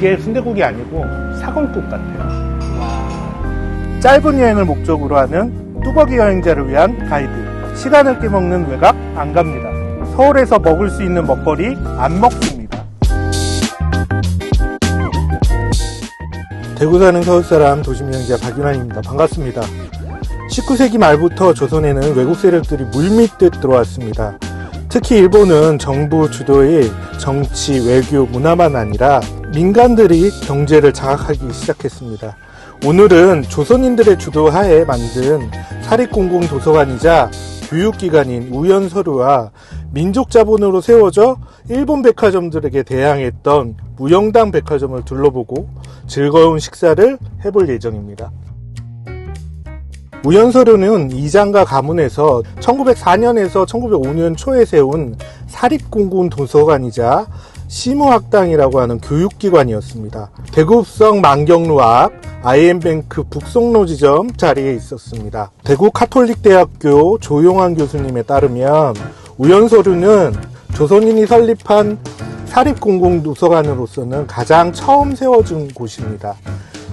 이게 순대국이 아니고 사골국 같아요. 짧은 여행을 목적으로 하는 뚜벅이 여행자를 위한 가이드. 시간을 깨먹는 외곽 안 갑니다. 서울에서 먹을 수 있는 먹거리 안 먹습니다. 대구 사는 서울 사람 도심 여행자 박윤환입니다. 반갑습니다. 19세기 말부터 조선에는 외국 세력들이 물밀듯 들어왔습니다. 특히 일본은 정부 주도의 정치, 외교, 문화만 아니라 민간들이 경제를 장악하기 시작했습니다. 오늘은 조선인들의 주도하에 만든 사립공공 도서관이자 교육기관인 우연서류와 민족 자본으로 세워져 일본 백화점들에게 대항했던 무영당 백화점을 둘러보고 즐거운 식사를 해볼 예정입니다. 우연서류는 이장과 가문에서 1904년에서 1905년 초에 세운 사립공군 도서관이자 시무학당이라고 하는 교육기관이었습니다. 대구읍성 만경로 앞 IM뱅크 북송로 지점 자리에 있었습니다. 대구 카톨릭대학교 조용환 교수님에 따르면 우연서류는 조선인이 설립한 사립공공도서관으로서는 가장 처음 세워진 곳입니다.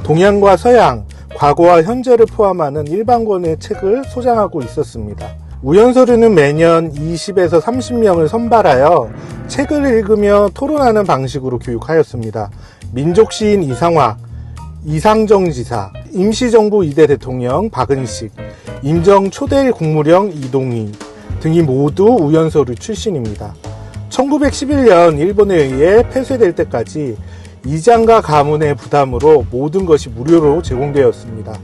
동양과 서양, 과거와 현재를 포함하는 일반권의 책을 소장하고 있었습니다. 우연서류는 매년 20에서 30명을 선발하여 책을 읽으며 토론하는 방식으로 교육하였습니다. 민족시인 이상화, 이상정 지사, 임시정부 2대 대통령 박은식, 임정 초대 국무령 이동희 등이 모두 우연서류 출신입니다. 1911년 일본에 의해 폐쇄될 때까지 이장과 가문의 부담으로 모든 것이 무료로 제공되었습니다.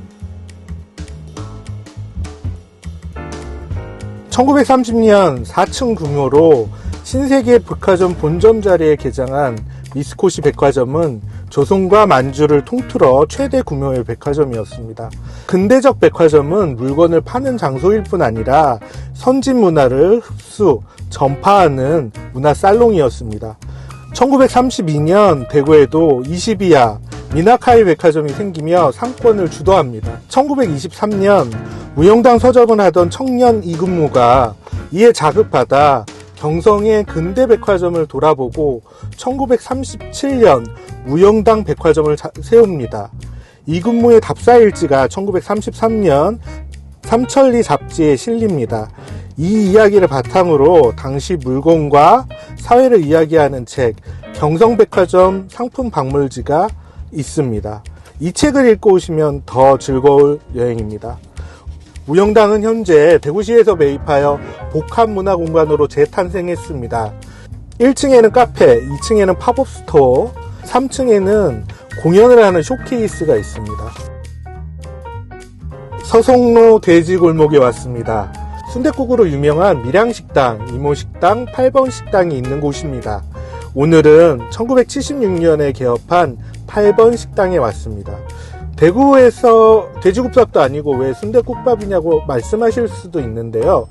1930년 4층 규모로 신세계 백화점 본점 자리에 개장한 미스코시 백화점은 조선과 만주를 통틀어 최대 규모의 백화점이었습니다. 근대적 백화점은 물건을 파는 장소일 뿐 아니라 선진 문화를 흡수, 전파하는 문화 살롱이었습니다. 1932년 대구에도 22야 미나카이 백화점이 생기며 상권을 주도합니다. 1923년 무용당 서점을 하던 청년 이근무가 이에 자극받아 경성의 근대 백화점을 돌아보고 1937년 무용당 백화점을 세웁니다. 이근무의 답사일지가 1933년 삼천리 잡지에 실립니다. 이 이야기를 바탕으로 당시 물건과 사회를 이야기하는 책 경성백화점 상품 박물지가 있습니다. 이 책을 읽고 오시면 더 즐거울 여행입니다. 무영당은 현재 대구시에서 매입하여 복합문화공간으로 재탄생했습니다. 1층에는 카페, 2층에는 팝업 스토어, 3층에는 공연을 하는 쇼케이스가 있습니다. 서성로 돼지골목에 왔습니다. 순대국으로 유명한 밀양식당, 이모식당, 8번 식당이 있는 곳입니다. 오늘은 1976년에 개업한 8번 식당에 왔습니다. 대구에서 돼지국밥도 아니고 왜 순대국밥이냐고 말씀하실 수도 있는데요.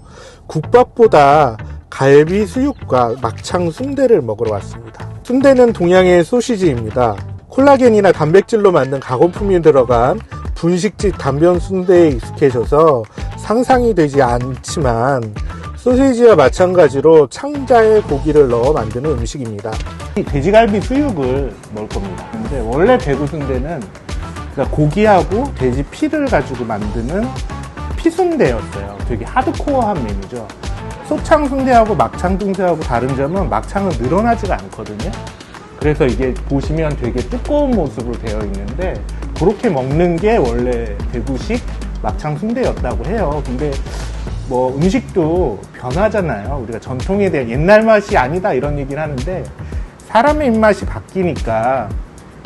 국밥보다 갈비 수육과 막창 순대를 먹으러 왔습니다. 순대는 동양의 소시지입니다. 콜라겐이나 단백질로 만든 가공품이 들어간 분식집 단변 순대에 익숙해져서 상상이 되지 않지만 소시지와 마찬가지로 창자에 고기를 넣어 만드는 음식입니다. 이 돼지갈비 수육을 먹을 겁니다. 근데 원래 대구 순대는 그러니까 고기하고 돼지 피를 가지고 만드는 피순대였어요. 되게 하드코어한 메뉴죠. 소창 순대하고 막창 순대하고 다른 점은 막창은 늘어나지가 않거든요. 그래서 이게 보시면 되게 두꺼운 모습으로 되어 있는데 그렇게 먹는 게 원래 대구식 막창 순대였다고 해요. 근데 뭐 음식도 변하잖아요. 우리가 전통에 대한 옛날 맛이 아니다 이런 얘기를 하는데 사람의 입맛이 바뀌니까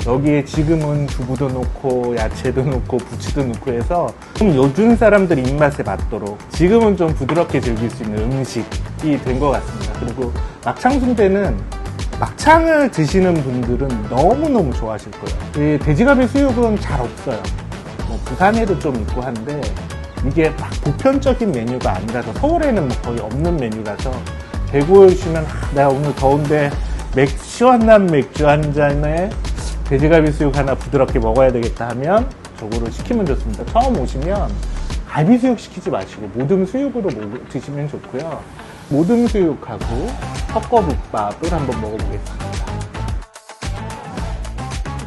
여기에 지금은 두부도 넣고 야채도 넣고 부추도 넣고 해서 좀 요즘 사람들 입맛에 맞도록 지금은 좀 부드럽게 즐길 수 있는 음식이 된 것 같습니다. 그리고 막창 순대는 막창을 드시는 분들은 너무너무 좋아하실 거예요. 돼지갈비 수육은 잘 없어요. 뭐 부산에도 좀 있고 한데 이게 막 보편적인 메뉴가 아니라서 서울에는 뭐 거의 없는 메뉴라서 대구에 오시면 아, 내가 오늘 더운데 맥, 시원한 맥주 한 잔에 돼지갈비 수육 하나 부드럽게 먹어야 되겠다 하면 저거를 시키면 좋습니다. 처음 오시면 갈비 수육 시키지 마시고 모듬 수육으로 드시면 좋고요. 모듬 수육하고 섞어국밥을 한번 먹어보겠습니다.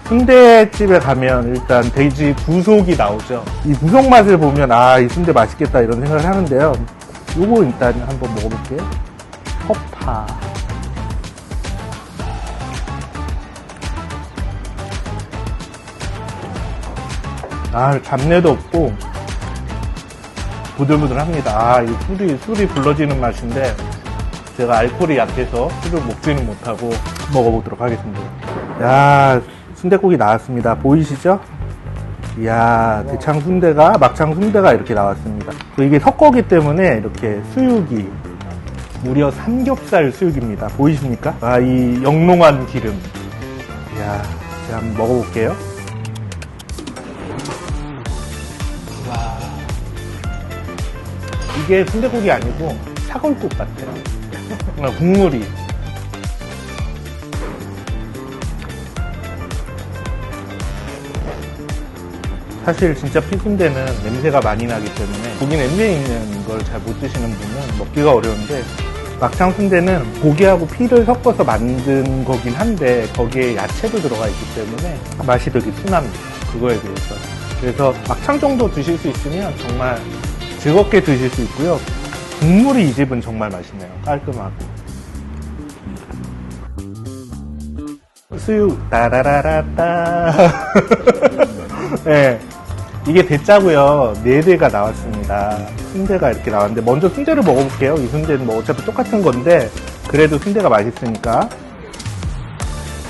순대집에 가면 일단 돼지 부속이 나오죠. 이 부속 맛을 보면 아, 이 순대 맛있겠다 이런 생각을 하는데요. 요거 일단 한번 먹어볼게요. 허파. 아, 잡내도 없고 부들부들합니다. 아, 이 술이 술이 불러지는 맛인데 제가 알코올이 약해서 술을 먹지는 못하고 먹어보도록 하겠습니다. 야, 순대국이 나왔습니다. 보이시죠? 이야, 대창 순대가, 막창 순대가 이렇게 나왔습니다. 또 이게 섞어기 때문에 이렇게 수육이 무려 삼겹살 수육입니다. 보이십니까? 아, 이 영롱한 기름. 이야, 제가 한번 먹어볼게요. 이게 순대국이 아니고 사골국 같아요. 아, 국물이. 사실 진짜 피순대는 냄새가 많이 나기 때문에 고기 냄새 있는 걸 잘 못 드시는 분은 먹기가 어려운데 막창 순대는 고기하고 피를 섞어서 만든 거긴 한데 거기에 야채도 들어가 있기 때문에 맛이 되게 순합니다. 그거에 비해서. 그래서 막창 정도 드실 수 있으면 정말 즐겁게 드실 수 있고요. 국물이 이 집은 정말 맛있네요. 깔끔하고. 수육 따라라라따. 네, 이게 대짜고요. 네 대가 나왔습니다. 순대가 이렇게 나왔는데 먼저 순대를 먹어볼게요. 이 순대는 뭐 어차피 똑같은 건데 그래도 순대가 맛있으니까.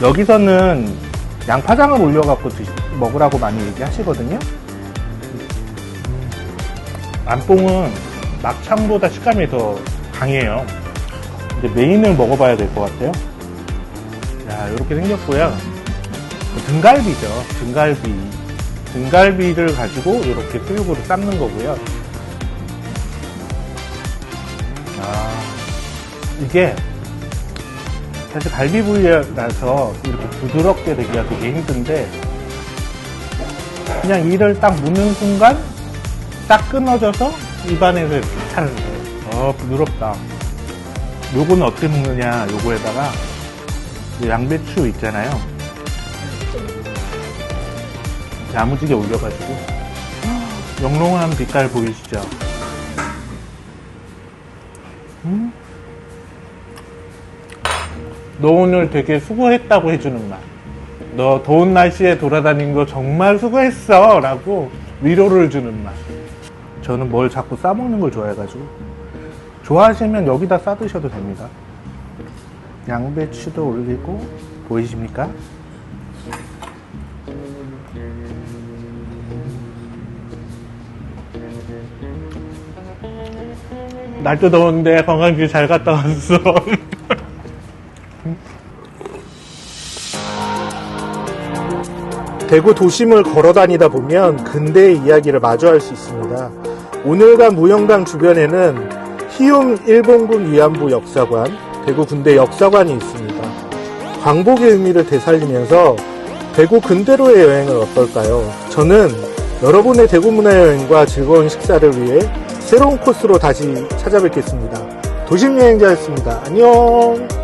여기서는 양파장을 올려갖고 드시, 먹으라고 많이 얘기하시거든요. 음, 안뽕은 막창보다 식감이 더 강해요 이제 메인을 먹어봐야 될 것 같아요 자, 이렇게 생겼고요. 등갈비죠. 등갈비. 등갈비를 가지고 이렇게 수육으로 삶는 거고요. 아, 이게 사실 갈비 부위라서 이렇게 부드럽게 되기가 되게 힘든데 그냥 이를 딱 무는 순간 딱 끊어져서 입안에서 이렇게 차는데 어 부드럽다. 요거는 어떻게 먹느냐 요거에다가 양배추 있잖아요. 야무지게 올려가지고 영롱한 빛깔 보이시죠? 음? 너 오늘 되게 수고했다고 해주는 말. 너 더운 날씨에 돌아다닌 거 정말 수고했어. 라고 위로를 주는 말. 저는 뭘 자꾸 싸먹는 걸 좋아해가지고. 좋아하시면 여기다 싸드셔도 됩니다. 양배추도 올리고 보이십니까? 날도 더운데 관광지 잘 갔다 왔어. 대구 도심을 걸어 다니다 보면 근대의 이야기를 마주할 수 있습니다. 오늘간 무영당 주변에는 희움 일본군 위안부 역사관, 대구 군대 역사관이 있습니다. 광복의 의미를 되살리면서 대구 근대로의 여행은 어떨까요? 저는 여러분의 대구 문화 여행과 즐거운 식사를 위해 새로운 코스로 다시 찾아뵙겠습니다. 도심 여행자였습니다. 안녕!